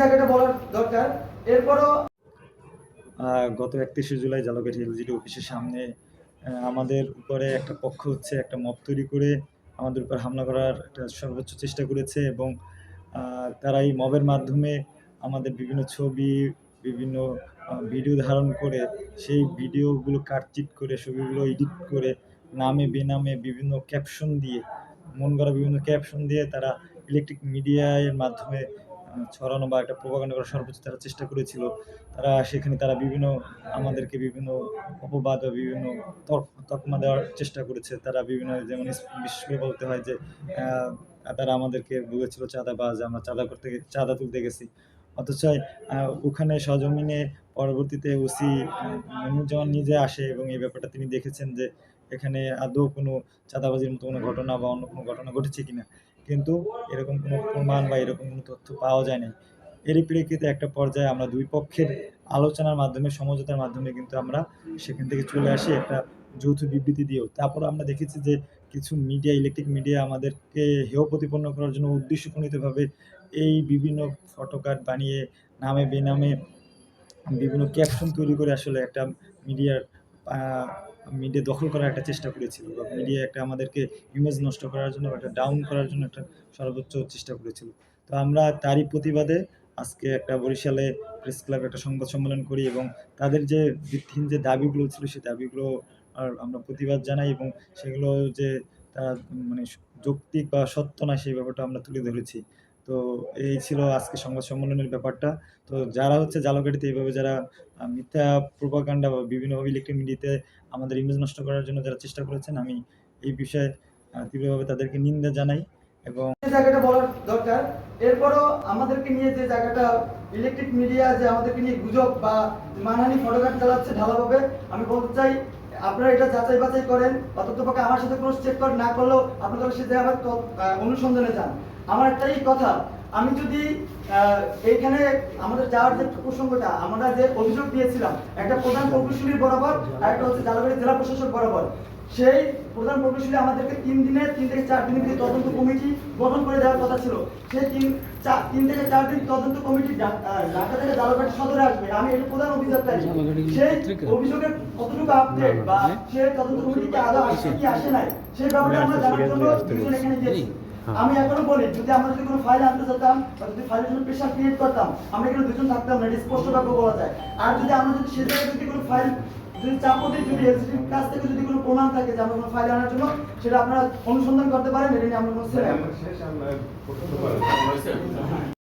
জায়গাটা বলার দরকার। এরপরও গত একত্রিশে জুলাই জালকাঠি এলজিডি অফিসের সামনে আমাদের উপরে একটা পক্ষ হচ্ছে, একটা মব তৈরি করে আমাদের উপর হামলা করার একটা সর্বোচ্চ চেষ্টা করেছে এবং তারা এই মবের মাধ্যমে আমাদের বিভিন্ন ছবি, বিভিন্ন ভিডিও ধারণ করে, সেই ভিডিওগুলো কাটচিট করে, ছবিগুলো এডিট করে, নামে বেনামে বিভিন্ন ক্যাপশন দিয়ে, মন করা বিভিন্ন ক্যাপশন দিয়ে তারা ইলেকট্রিক মিডিয়ার মাধ্যমে ছড়ানো বা একটা প্রোপাগান্ডা করার সর্বোচ্চ তারা চেষ্টা করেছিল। তারা সেখানে তারা বিভিন্ন আমাদেরকে বিভিন্ন অপবাদ বা বিভিন্ন তক- তকমা দেওয়ার চেষ্টা করেছে। তারা বিভিন্ন যেমন করে বলতে হয় যে তারা আমাদেরকে বলেছিল চাঁদাবাজ, আমরা চাঁদা করতে চাঁদা তুলতে গেছি। অথচ ওখানে সজমিনে পরবর্তীতে ওসি মনুজ্জামান নিজে আসে এবং এই ব্যাপারটা তিনি দেখেছেন যে, এখানে আদৌ কোনো চাঁদাবাজির মতো কোনো ঘটনা বা অন্য কোনো ঘটনা ঘটেছে কিনা। কিন্তু এরকম কোনো প্রমাণ বা এরকম কোনো তথ্য পাওয়া যায় না এরই প্রেক্ষিতে একটা পর্যায়ে আমরা দুই পক্ষের আলোচনার মাধ্যমে, সমঝোতার মাধ্যমে কিন্তু আমরা সেখান থেকে চলে আসি একটা যৌথ বিবৃতি দিয়েও। তারপর আমরা দেখেছি যে কিছু মিডিয়া, ইলেকট্রিক মিডিয়া আমাদেরকে হেয় প্রতিপন্ন করার জন্য উদ্দেশ্যপ্রণীতভাবে এই বিভিন্ন ফটোকার্ড বানিয়ে, নামে বেনামে বিভিন্ন ক্যাপশন তৈরি করে আসলে একটা মিডিয়ার মিডিয়া দখল করার একটা চেষ্টা করেছিল বা মিডিয়া একটা আমাদেরকে ইমেজ নষ্ট করার জন্য একটা ডাউন করার জন্য একটা সর্বোচ্চ চেষ্টা করেছিল। তো আমরা তারই প্রতিবাদে আজকে একটা বরিশালে প্রেস ক্লাবে একটা সংবাদ সম্মেলন করি এবং তাদের যে ভিত্তিহীন যে দাবিগুলো ছিল সেই দাবিগুলো আর আমরা প্রতিবাদ জানাই এবং সেগুলো যে তারা মানে যৌক্তিক বা সত্য না সেই ব্যাপারটা আমরা তুলে ধরেছি। তো এই ছিল আজকে সংবাদ সম্মেলনের ব্যাপারটা। তো যারা হচ্ছে জালকাঠিতে এইভাবে যারা মিথ্যা প্রোপাগান্ডা বা বিভিন্নভাবে ইলেকট্রিক মিডিয়াতে আমাদের ইমেজ নষ্ট করার জন্য যারা চেষ্টা করেছেন, আমি এই বিষয়ে তীব্রভাবে তাদেরকে নিন্দা জানাই এবং জায়গাটা বলার দরকার, এরপরও আমাদেরকে নিয়ে যে জায়গাটা ইলেকট্রিক মিডিয়া যে আমাদেরকে নিয়ে গুজব বা মানহানি ফটোগ্রাফ চালাচ্ছে ঢালাভাবে, আমি বলতে চাই আপনারা এটা যাচাই বাছাই করেন অততপক্ষে আমার সাথে কোনো চেক করে না করলেও আপনাদের সে আবার অনুসন্ধানে যান। আমার একটাই কথা, আমি যদি এইখানে আমাদের যাওয়ার যে প্রসঙ্গটা, আমরা যে অভিযোগ দিয়েছিলাম, একটা প্রধান প্রকৌশলী বরাবর আর একটা হচ্ছে জালবাড়ি জেলা প্রশাসক বরাবর সেই প্রধান প্রকৌশলী আমাদেরকে তিন দিনে, তিন থেকে চার দিনের ভিতরে তদন্ত কমিটি গঠন করে দেওয়ার কথা ছিল। সেই তিন, চার, তিন থেকে চার দিন তদন্ত কমিটি ঢাকা থেকে জালাঘাট সদরে আসবে। আমি এটা প্রধান অভিযোগকারী সেই অভিযোগের কতটুকু আপডেট বা সেই তদন্ত কমিটিকে আদৌ আসছে কি আসে নাই, সেই ব্যাপারে আমরা জানার জন্য দুজন এখানে গিয়েছি। আমি এখনও বলি যদি আমরা যদি কোনো ফাইল আনতে যেতাম বা যদি ফাইলের জন্য প্রেশার ক্রিয়েট করতাম, আমরা এখানে দুজন থাকতাম না স্পষ্টভাবে বলা যায়। আর যদি আমরা যদি সে জায়গায় যদি কোনো ফাইল যদি চাপও দিই যদি এলসিটির কাছ থেকে যদি কোনো প্রমাণ থাকে যে আমরা কোনো ফাইল আনার জন্য সেটা আপনারা অনুসন্ধান করতে পারেন এটা নিয়ে আমরা কোনো